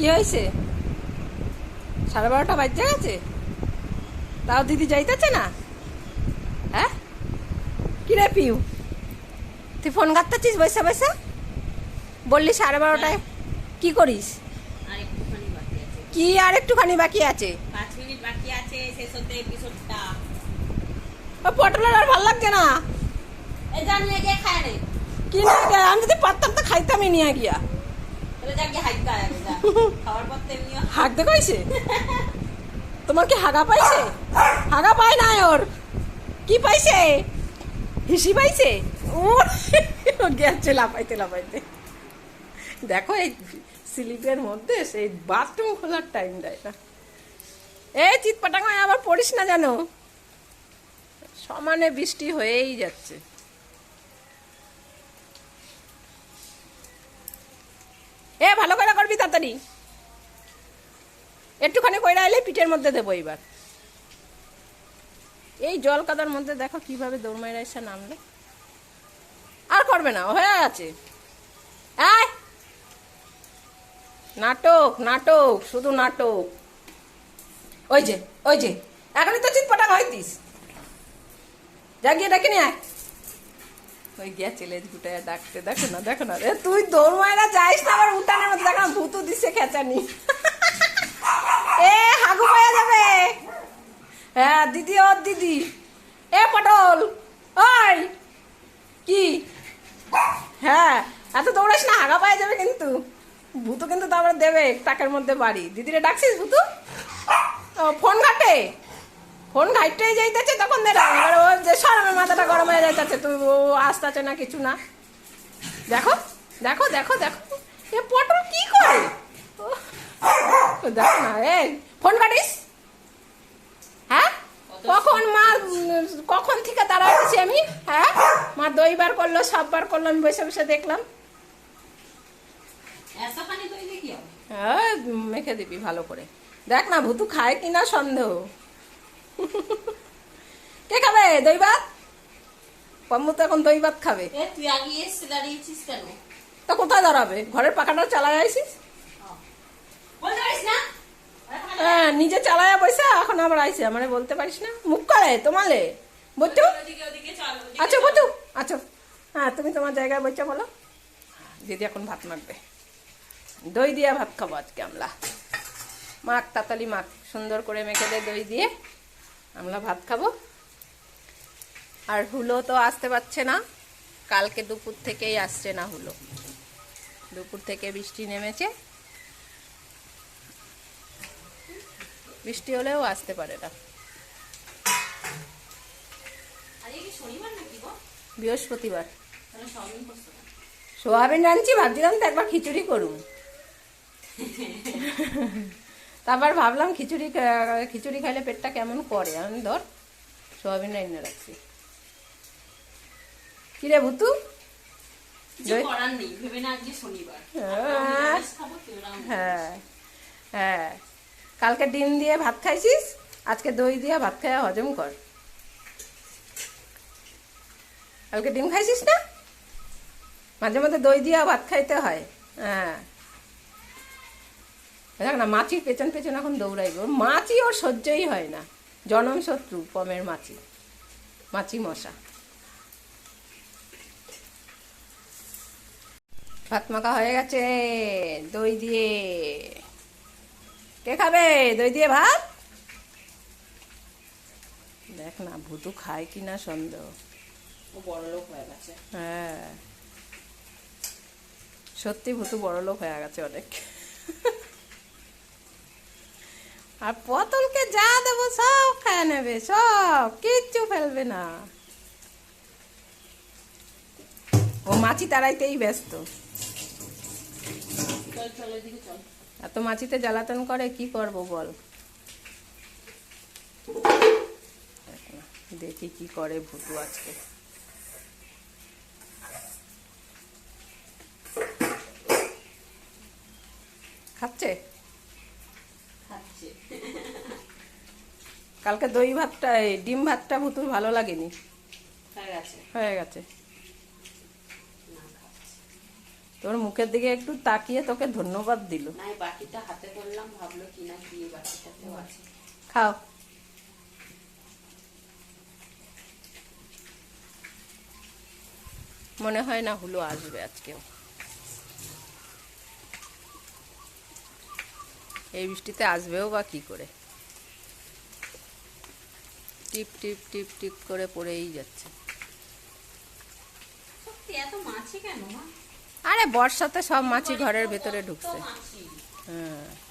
কি হয়েছে? সাড়ে বারোটা বাজে গেছে? তাও দিদি যাইতেছে না? হ্যাঁ? কি রে পিউ? তুই ফোন ঘাটতেছিস বৈশা বৈশা বললি সাড়ে বারোটায় কি করিস? আর একটুখানি বাকি কি আর একটুখানি বাকি আছে? পাঁচ মিনিট বাকি আছে শেষ হতে এপিসোডটা। পটলের আর ভালো লাগছে না? নিয়ে গিয়ে কি না আমি যদি পারতাম তো খাইতামই নিয়ে গিয়া। তাহলে যা গিয়ে হাইকা আগে যা খাওয়ার পর তেমনিও হাঁক দেখাইছে তোমার কি হাগা পাইছে? হাগা পায় না ওর। কি পাইছে? হিসি পাইছে? ওর। গেছে লাপাইতে লাপাইতে দেখো এই স্লিপের মধ্যে সেই বাথরুম খোলার টাইম দেয় না এই চিৎপাটাঙ্গায় আবার পড়িস না জানো সমানে বৃষ্টি হয়েই যাচ্ছে এ ভালো করে করবি তাড়াতাড়ি একটুখানি কইরা এলে পিঠের মধ্যে দেবো এবার এই জল কাদার মধ্যে দেখো কীভাবে দৌড়মাইরা এসে নামলে। আর করবে না, হয়ে আছে! নাটক নাটক, শুধু নাটক। ওই যে ওই যে, এখনই তো চিৎপটা হইতিস। যা গিয়ে ডাকে আয়। ওই গিয়া ডাকতে। দেখো না দেখো না। রে তুই মায়েরা যাইস না আবার উঠানের মধ্যে দেখো না ভূতু খেঁচানি। এ হাগু যাবে। হ্যাঁ দিদি ওর দিদি। এ পটল। ওই কি? হ্যাঁ এত দৌড়াস না হাগা পাওয়া যাবে কিন্তু। ভূতু কিন্তু তারপরে দেবে টাকার মধ্যে বাড়ি। দিদিরে ডাকছিস ভূতু? ও, ফোন ঘাটে? ফোন ঘাটতে যাইতেছে তখন এবার ও যে সরমের মাথাটা গরম হয়ে যাইতেছে তুই ও আসতেছে না কিছু না। দেখো দেখো দেখো দেখো। এ পটল কি করে? দেখো না এই ফোন কাটিস। হ্যাঁ? কখন মা কখন থেকে দাঁড়াচ্ছি আমি? হ্যাঁ? মা দইবার করল সববার করল আমি বসে বসে দেখলাম। তৈরি হ্যাঁ মেখে দিবি ভালো করে। দেখ না ভুতু খায় কিনা সন্দেহ। কে খাবে? দই ভাত? পম্মু তো এখন দই ভাত খাবে। এ তুই আগে এসে দাঁড়িয়েছিস কেন? তো কোথায় দাঁড়াবে? ঘরের পাখাটা চালায় আইসিস হ্যাঁ নিজে চালায়া পয়সা এখন আবার আইসে। আমারে বলতে পারিস না? মুখ করে তোমালে। চল আচ্ছা। বুঝু আচ্ছা। হ্যাঁ তুমি তোমার জায়গায় বলছো বলো। দিদি এখন ভাত মাখবে। দই দিয়ে ভাত খাব আজকে আমরা। মাখ তাতালি মাখ সুন্দর করে মেখে দে দই দিয়ে। আমরা ভাত খাব। আর হুলো তো আসতে পারছে না। কালকে দুপুর থেকেই আসছে না হুলো। দুপুর থেকে বৃষ্টি নেমেছে। বৃষ্টি হলেও আসতে পারে না। বৃহস্পতিবার। সোয়াবিন রাঁধছি ভাবছিলাম তো একবার খিচুড়ি করুন তারপর ভাবলাম খিচুড়ি খিচুড়ি খাইলে পেটটা কেমন করে? আমি ধর সোয়াবিন রান্না রাখছি। কিরে ভুতু? হ্যাঁ। হ্যাঁ। হ্যাঁ। কালকে ডিম দিয়ে ভাত খাইছিস? আজকে দই দিয়ে ভাত খাইয়া হজম কর। কালকে ডিম খাইছিস না? মাঝে মাঝে দই দিয়ে ভাত খাইতে হয়। হ্যাঁ। দেখ না মাছির পেছন পেছন এখন দৌড়াইবে। মাছি ওর সহ্যই হয় না। জনম শত্রু পমের মাছি। মাছি মশা। ভাত মাখা হয়ে গেছে দই দিয়ে। কে খাবে? দই দিয়ে ভাত? দেখ না ভুতু খায় কিনা সন্দেহ। বড় লোক হয়ে গেছে। হ্যাঁ। সত্যি ভুতু বড় লোক হয়ে গেছে অনেক। আর পটলকে যা দেবো সব খায় নেবে সব কিচ্ছু ফেলবে না। ও মাছি তাড়াইতেই ব্যস্ত। এত মাছিতে জ্বালাতন করে কি করব বল? দেখি কি করে ভুতু আজকে। খাচ্ছে? কালকে দই ভাতটা ডিম ভাতটা ভুতুর ভালো লাগেনি। হয়ে গেছে? তোর মুখের দিকে একটু তাকিয়ে তোকে ধন্যবাদ দিল। বাটিটা হাতে করলাম ভাবলো কি না কি এই আছে। খাও। মনে হয় না হুলো আসবে আজকেও। এই বৃষ্টিতে আসবেও বা কি করে? টিপ টিপ টিপ টিপ করে পড়েই যাচ্ছে। আরে বর্ষাতে সব মাছি ঘরের ভেতরে ঢুকছে। হ্যাঁ।